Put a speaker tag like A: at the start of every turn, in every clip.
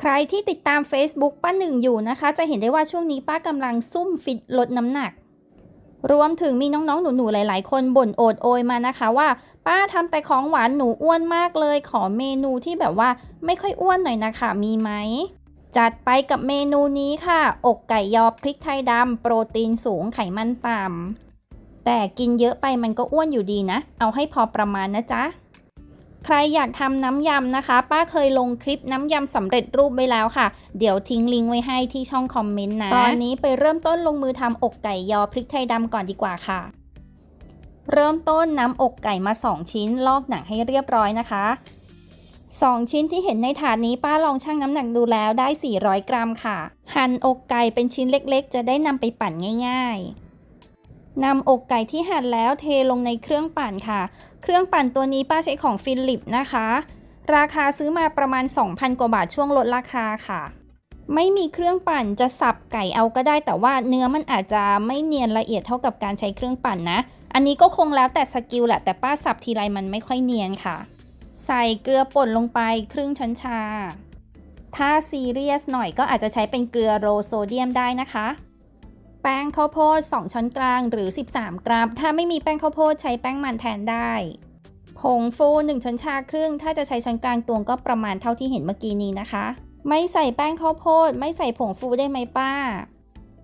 A: ใครที่ติดตาม Facebook ป้าหนึ่งอยู่นะคะ จะเห็นได้ว่าช่วงนี้ป้ากำลังซุ่มฟิตลดน้ำหนัก รวมถึงมีน้องๆ หนูๆ หลายๆ คนบ่นโอดโอยมานะคะว่า ป้าทำแต่ของหวานหนูอ้วนมากเลย ขอเมนูที่แบบว่าไม่ค่อยอ้วนหน่อยนะคะมีไหม จัดไปกับเมนูนี้ค่ะ อกไก่ยอพริกไทยดำโปรตีนสูงไขมันต่ำแต่กินเยอะไปมันก็อ้วนอยู่ดีนะ เอาให้พอประมาณนะจ๊ะ ใครอยากทำน้ำยำนะคะ ป้าเคยลงคลิปน้ำยำสำเร็จรูปไว้แล้วค่ะ เดี๋ยวทิ้งลิงก์ไว้ให้ที่ช่องคอมเมนต์นะ ตอนนี้ไปเริ่มต้นลงมือทำอกไก่ยอพริกไทยดำก่อนดีกว่าค่ะ เริ่มต้นน้ำอกไก่มา 2 ชิ้น ลอกหนังให้เรียบร้อยนะคะ 2 ชิ้นที่เห็นในถาดนี้ป้าลองชั่งน้ำหนักดูแล้วได้ 400 กรัมค่ะ หั่นอกไก่เป็นชิ้นเล็กๆ จะได้นำไปปั่นง่าย ๆ นำอกไก่ที่หั่นแล้วเทลงในเครื่องปั่นค่ะ เครื่องปั่นตัวนี้ป้าใช้ของฟิลิปนะคะ ราคาซื้อมาประมาณ 2,000 กว่าบาทช่วงลดราคาค่ะ ไม่มีเครื่องปั่นจะสับไก่เอาก็ได้ แต่ว่าเนื้อมันอาจจะไม่เนียนละเอียดเท่ากับการใช้เครื่องปั่นนะ อันนี้ก็คงแล้วแต่สกิลแหละแต่ป้าสับทีไรมันไม่ค่อยเนียนค่ะ ใส่เกลือป่นลงไปครึ่งช้อนชา ถ้าซีเรียสหน่อยก็อาจจะใช้เป็นเกลือโรโซเดียมได้นะคะ แป้งข้าวโพด 2 ช้อนกลางหรือ 13 กรัม ถ้าไม่มีแป้งข้าวโพดใช้แป้งมันแทนได้ ผงฟู 1 ช้อนชาครึ่ง ถ้าจะใช้ช้อนกลางตวงก็ประมาณเท่าที่เห็นเมื่อกี้นี้นะคะ ไม่ใส่แป้งข้าวโพด ไม่ใส่ผงฟูได้ไหมป้า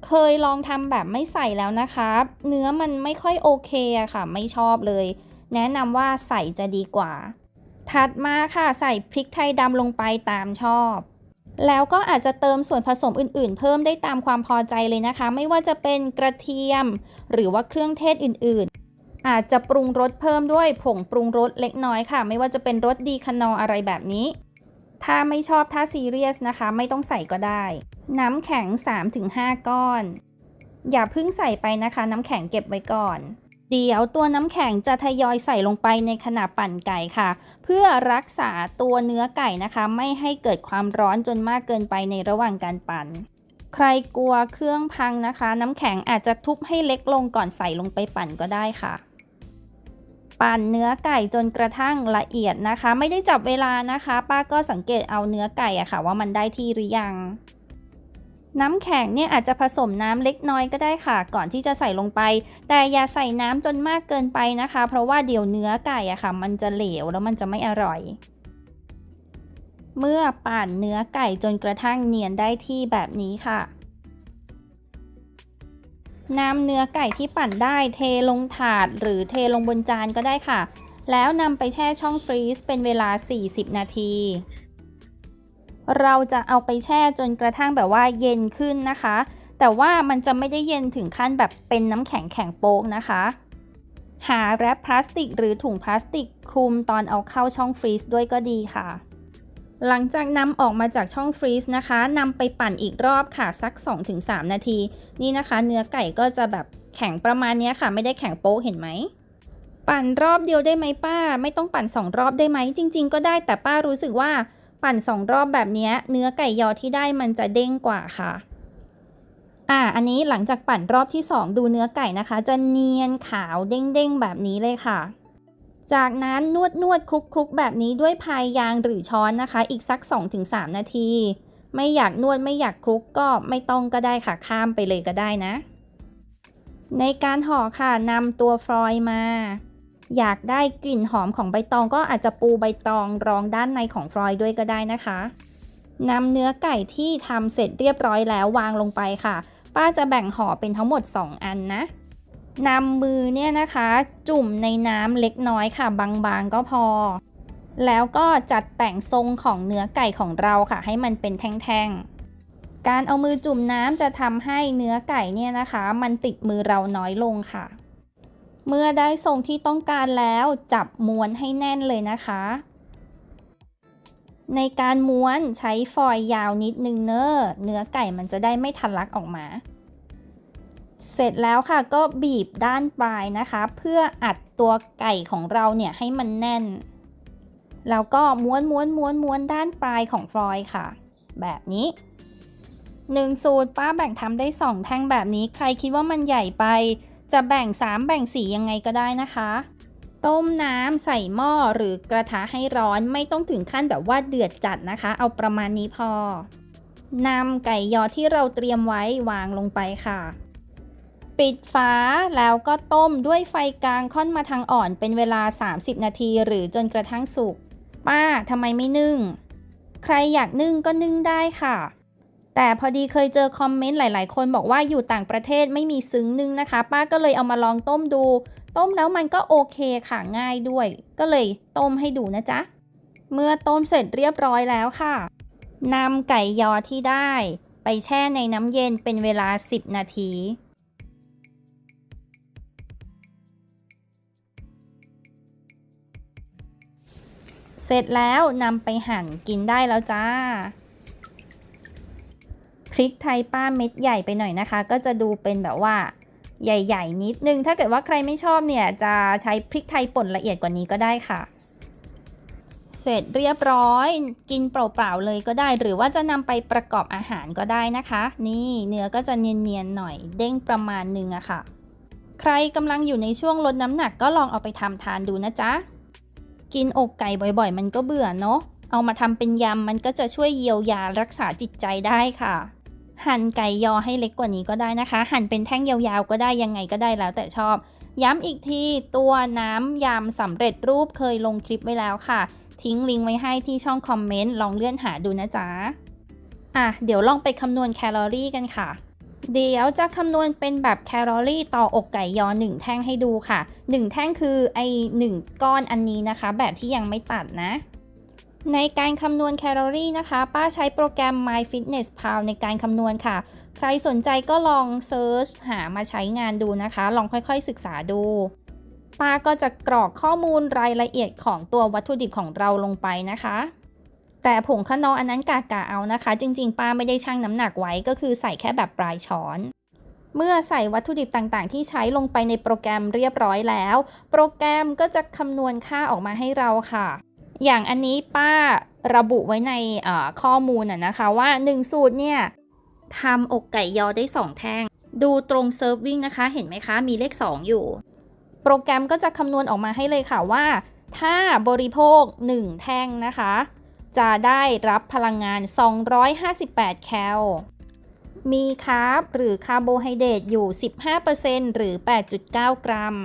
A: เคยลองทำแบบไม่ใส่แล้วนะคะเนื้อมันไม่ค่อยโอเคอะค่ะ ไม่ชอบเลย แนะนำว่าใส่จะดีกว่า ถัดมาค่ะใส่พริกไทยดำลงไปตามชอบ แล้วก็อาจจะเติมส่วนผสมอื่นๆ เพิ่มได้ตามความพอใจเลยนะคะ ไม่ว่าจะเป็นกระเทียม หรือว่าเครื่องเทศอื่นๆ อาจจะปรุงรสเพิ่มด้วยผงปรุงรสเล็กน้อยค่ะ ไม่ว่าจะเป็นรสดีคานออะไรแบบนี้ ถ้าไม่ชอบถ้าซีเรียสนะคะ ไม่ต้องใส่ก็ได้ น้ำแข็ง 3-5 ก้อน อย่าเพิ่งใส่ไปนะคะ น้ำแข็งเก็บไว้ก่อน เดี๋ยวตัวน้ำแข็งจะทยอยใส่ลงไปในขณะปั่นไก่ค่ะ เพื่อรักษาตัวเนื้อไก่นะคะ ไม่ให้เกิดความร้อนจนมากเกินไปในระหว่างการปั่น ใครกลัวเครื่องพังนะคะ น้ำแข็งอาจจะทุบให้เล็กลงก่อนใส่ลงไปปั่นก็ได้ค่ะ ปั่นเนื้อไก่จนกระทั่งละเอียดนะคะ ไม่ได้จับเวลานะคะ ป้าก็สังเกตเอาเนื้อไก่อะค่ะ ว่ามันได้ที่หรือยัง น้ำแข็งเนี่ยอาจจะผสมน้ำเล็กน้อยก็ได้ค่ะ ก่อนที่จะใส่ลงไป แต่อย่าใส่น้ำจนมากเกินไปนะคะ เพราะว่าเดี๋ยวเนื้อไก่อะค่ะ มันจะเหลวแล้วมันจะไม่อร่อย เมื่อปั่นเนื้อไก่จนกระทั่งเนียนได้ที่แบบนี้ค่ะนำเนื้อไก่ที่ปั่นได้เทลงถาดหรือเทลงบนจานก็ได้ค่ะ แล้วนำไปแช่ช่องฟรีซเป็นเวลา 40 นาที เราจะเอาไปแช่จนกระทั่งแบบว่าเย็นขึ้นนะคะ แต่ว่ามันจะไม่ได้เย็นถึงขั้นแบบเป็นน้ำแข็งแข็งโป๊กนะคะ หาแรปพลาสติกหรือถุงพลาสติกคลุมตอนเอาเข้าช่องฟรีซด้วยก็ดีค่ะ หลังจากนำออกมาจากช่องฟรีซนะคะนำไปปั่นอีกรอบค่ะสัก 2-3 นาที นี่นะคะ เนื้อไก่ก็จะแบบแข็งประมาณนี้ค่ะ ไม่ได้แข็งโป๊กเห็นไหมปั่นรอบเดียวได้ไหมป้า ไม่ต้องปั่น2รอบได้ไหมจริง ๆ ก็ได้แต่ป้ารู้สึกว่า ปั่น2รอบแบบนี้เนื้อไก่ยอที่ได้มันจะเด้งกว่าค่ะอ่า อันนี้หลังจากปั่นรอบที่ 2 ดูเนื้อไก่นะคะ จะเนียนขาวเด้งๆ แบบนี้เลยค่ะ จากนั้นนวดนวดคลุกคลุกแบบนี้ด้วยพายยางหรือช้อนนะคะ อีกสัก 2-3 นาที ไม่อยากนวดไม่อยากคลุกก็ไม่ต้องก็ได้ค่ะข้ามไปเลยก็ได้นะ ในการห่อค่ะนำตัวฟรอยมา อยากได้กลิ่นหอมของใบตองก็อาจจะปูใบตองรองด้านในของฟรอยด้วยก็ได้นะคะนำเนื้อไก่ที่ทำเสร็จเรียบร้อยแล้ววางลงไปค่ะ ป้าจะแบ่งห่อเป็นทั้งหมด 2 อันนะนำมือเนี่ยนะคะ จุ่มในน้ำเล็กน้อยค่ะ บางๆก็พอ แล้วก็จัดแต่งทรงของเนื้อไก่ของเราค่ะ ให้มันเป็นแท่งๆ การเอามือจุ่มน้ำจะทำให้เนื้อไก่เนี่ยนะคะ มันติดมือเราน้อยลงค่ะ เมื่อได้ทรงที่ต้องการแล้วจับม้วนให้แน่นเลยนะคะ ในการม้วนใช้ฟอยล์ยาวนิดนึงเนอะเนื้อไก่มันจะได้ไม่ทะลักออกมา เสร็จแล้วค่ะก็บีบด้านปลายนะคะ เพื่ออัดตัวไก่ของเราเนี่ยให้มันแน่น แล้วก็ม้วนม้วนม้วนม้วนด้านปลายของฟอยล์ค่ะ แบบนี้หนึ่งสูตรป้าแบ่งทำได้สองแท่งแบบนี้ ใครคิดว่ามันใหญ่ไป จะแบ่ง 3 แบ่ง 4 ยังไงก็ได้นะคะ ต้มน้ำใส่หม้อหรือกระทะให้ร้อนไม่ต้องถึงขั้นแบบว่าเดือดจัดนะคะ เอาประมาณนี้พอนำไก่ยอที่เราเตรียมไว้วางลงไปค่ะ ปิดฝาแล้วก็ต้มด้วยไฟกลางค่อนมาทางอ่อนเป็นเวลา 30 นาทีหรือจนกระทั่งสุก ป้าทำไมไม่นึ่ง ใครอยากนึ่งก็นึ่งได้ค่ะ แต่พอดีเคยเจอคอมเมนต์หลาย ๆ คนบอกว่าอยู่ต่างประเทศไม่มีซึ้งนึ่งนะคะ ป้าก็เลยเอามาลองต้มดู ต้มแล้วมันก็โอเคค่ะง่ายด้วย ก็เลยต้มให้ดูนะจ๊ะ เมื่อต้มเสร็จเรียบร้อยแล้วค่ะนำไก่ยอที่ได้ ไปแช่ในน้ำเย็นเป็นเวลา 10 นาที เสร็จแล้วนำไปหั่นกินได้แล้วจ้า พริกไทยป้าเม็ดใหญ่ไปหน่อยนะคะ ก็จะดูเป็นแบบว่าใหญ่ ๆ นิดนึง ถ้าเกิดว่าใครไม่ชอบเนี่ยจะใช้พริกไทยป่นละเอียดกว่านี้ก็ได้ค่ะ เสร็จเรียบร้อย กินเปล่าๆเลยก็ได้ หรือว่าจะนำไปประกอบอาหารก็ได้นะคะ นี่เนื้อก็จะเนียนๆหน่อยเด้งประมาณนึงอะค่ะ ใครกำลังอยู่ในช่วงลดน้ำหนักก็ลองเอาไปทำทานดูนะจ๊ะ กินอกไก่บ่อยๆ มันก็เบื่อเนาะ เอามาทำเป็นยำมันก็จะช่วยเยียวยารักษาจิตใจได้ค่ะ หั่นไก่ยอให้เล็กกว่านี้ก็ได้นะคะ หั่นเป็นแท่งยาวๆก็ได้ยังไงก็ได้แล้วแต่ชอบ ย้ำอีกทีตัวน้ำยำสำเร็จรูปเคยลงคลิปไว้แล้วค่ะ ทิ้งลิงก์ไว้ให้ที่ช่องคอมเมนต์ลองเลื่อนหาดูนะจ๊ะอะเดี๋ยวลองไปคำนวณแคลอรี่กันค่ะเดี๋ยวจะคำนวณเป็นแบบแคลอรี่ต่ออกไก่ยอ 1 แท่งให้ดูค่ะ 1 แท่งคือไอ1ก้อนอันนี้นะคะ แบบที่ยังไม่ตัดนะ ในการคำนวณแคลอรี่นะคะ ป้าใช้โปรแกรม MyFitnessPal ในการคำนวณค่ะ ใครสนใจก็ลองเซิร์ชหามาใช้งานดูนะคะ ลองค่อยๆศึกษาดู ป้าก็จะกรอกข้อมูลรายละเอียดของตัววัตถุดิบของเราลงไปนะคะ แต่ผงขนออันนั้นกากาเอานะคะ จริงๆ ป้าไม่ได้ชั่งน้ำหนักไว้ก็คือใส่แค่แบบปลายช้อนเมื่อใส่วัตถุดิบต่างๆ ที่ใช้ลงไปในโปรแกรมเรียบร้อยแล้ว โปรแกรมก็จะคำนวณค่าออกมาให้เราค่ะ อย่างอันนี้ป้าระบุไว้ในข้อมูลนะคะว่า 1 สูตรเนี่ยทำอกไก่ยอได้ 2 แท่ง ดูตรงเซิร์ฟวิ่งนะคะ เห็นไหมคะ มีเลข 2 อยู่ โปรแกรมก็จะคำนวณออกมาให้เลยค่ะว่า ถ้าบริโภค 1 แท่งนะคะ จะได้รับพลังงาน 258 แคล มีคาร์บหรือคาร์โบไฮเดรตอยู่ 15%หรือ 8.9 กรัม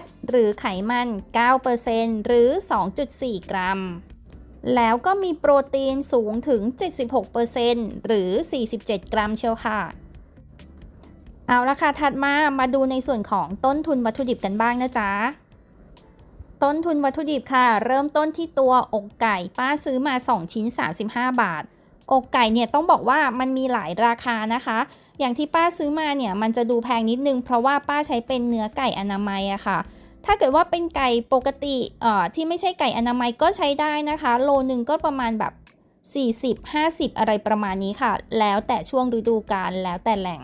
A: ตหรือไขมัน 9%หรือ 2.4 กรัม แล้วก็มีโปรตีนสูงถึง 76%หรือ 47 กรัมเชียวค่ะ เอาละค่ะ ถัดมามาดูในส่วนของต้นทุนวัตถุดิบกันบ้างนะจ๊ะต้นทุนวัตถุดิบค่ะ เริ่มต้นที่ตัวอกไก่ป้าซื้อมา 2 ชิ้น 35 บาท อกไก่เนี่ยต้องบอกว่ามันมีหลายราคานะคะ อย่างที่ป้าซื้อมาเนี่ยมันจะดูแพงนิดนึง เพราะว่าป้าใช้เป็นเนื้อไก่อนามัยอะค่ะ ถ้าเกิดว่าเป็นไก่ปกติเอ่อที่ไม่ใช่ไก่อนามัยก็ใช้ได้นะคะ โลหนึ่งก็ประมาณแบบ 40-50 อะไรประมาณนี้ค่ะ แล้วแต่ช่วงฤดูกาลแล้วแต่แหล่ง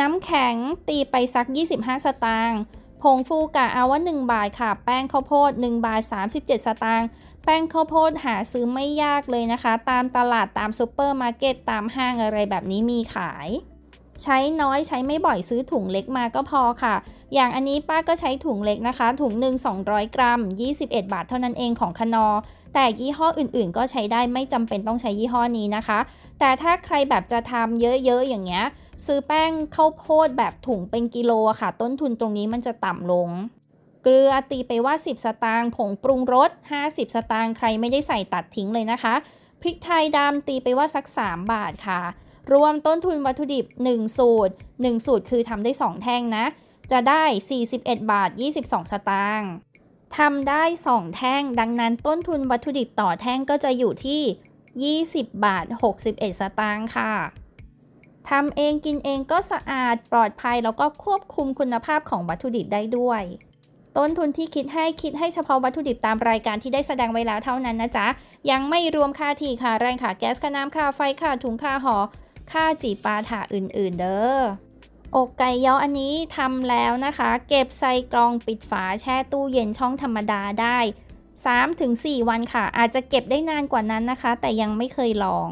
A: น้ำแข็งตีไปสัก 25 สตางค์ผงฟูกะเอาว่า 1 บาทค่ะ แป้งข้าวโพด 1 บาท 37 สตางค์ แป้งข้าวโพดหาซื้อไม่ยากเลยนะคะ ตามตลาดตามซูเปอร์มาร์เก็ตตามห้างอะไรแบบนี้มีขาย ใช้น้อยใช้ไม่บ่อยซื้อถุงเล็กมาก็พอค่ะ อย่างอันนี้ป้าก็ใช้ถุงเล็กนะคะ ถุงหนึ่ง200 กรัม 21 บาทเท่านั้นเองของคนอ แต่ยี่ห้ออื่นๆ ก็ใช้ได้ไม่จำเป็นต้องใช้ยี่ห้อนี้นะคะ แต่ถ้าใครแบบจะทำเยอะๆอย่างเงี้ยซื้อแป้งข้าวโพดแบบถุงเป็นกิโลค่ะ ต้นทุนตรงนี้มันจะต่ำลง เกลือตีไปว่า 10 สตางค์ผงปรุงรส 50 สตางค์ใครไม่ได้ใส่ตัดทิ้งเลยนะคะ พริกไทยดำตีไปว่าสัก 3 บาทค่ะ รวมต้นทุนวัตถุดิบ 1 สูตร 1 สูตรคือทำได้ 2 แท่งนะ จะได้ 41 บาท 22 สตางค์ทำได้ 2 แท่ง ดังนั้นต้นทุนวัตถุดิบต่อแท่งก็จะอยู่ที่ 20 บาท 61 สตางค์ค่ะทำเองกินเองก็สะอาดปลอดภัยแล้วก็ควบคุมคุณภาพของวัตถุดิบได้ด้วย ต้นทุนที่คิดให้คิดให้เฉพาะวัตถุดิบตามรายการที่ได้แสดงไว้แล้วเท่านั้นนะจ๊ะ ยังไม่รวมค่าที่ค่าแรงค่าแก๊สค่าน้ำค่าไฟค่าถุงค่าหอ ค่าจีปาถาอื่น ๆ เด้ออกไก่ยออันนี้ทำแล้วนะคะ เก็บใส่กล่องปิดฝาแช่ตู้เย็นช่องธรรมดาได้ 3-4 วันค่ะ อาจจะเก็บได้นานกว่านั้นนะคะ แต่ยังไม่เคยลอง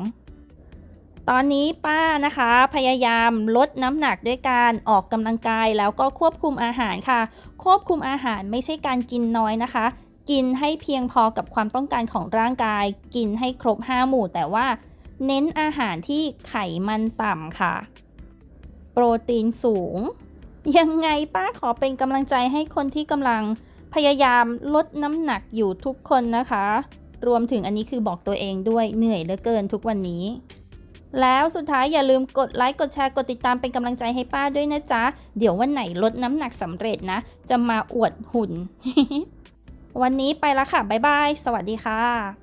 A: ตอนนี้ป้านะคะพยายามลดน้ำหนักด้วยการออกกำลังกายแล้วก็ควบคุมอาหารค่ะ ควบคุมอาหารไม่ใช่การกินน้อยนะคะ กินให้เพียงพอกับความต้องการของร่างกาย กินให้ครบ 5 หมู่ แต่ว่าเน้นอาหารที่ไขมันต่ำค่ะ โปรตีนสูง ยังไงป้าขอเป็นกำลังใจให้คนที่กำลังพยายามลดน้ำหนักอยู่ทุกคนนะคะ รวมถึงอันนี้คือบอกตัวเองด้วยเหนื่อยเหลือเกินทุกวันนี้ แล้วสุดท้ายอย่าลืมกดไลค์กดแชร์กดติดตามเป็นกำลังใจให้ป้าด้วยนะจ๊ะ เดี๋ยววันไหนลดน้ำหนักสำเร็จนะ จะมาอวดหุ่น วันนี้ไปละค่ะ บ๊ายบาย สวัสดีค่ะ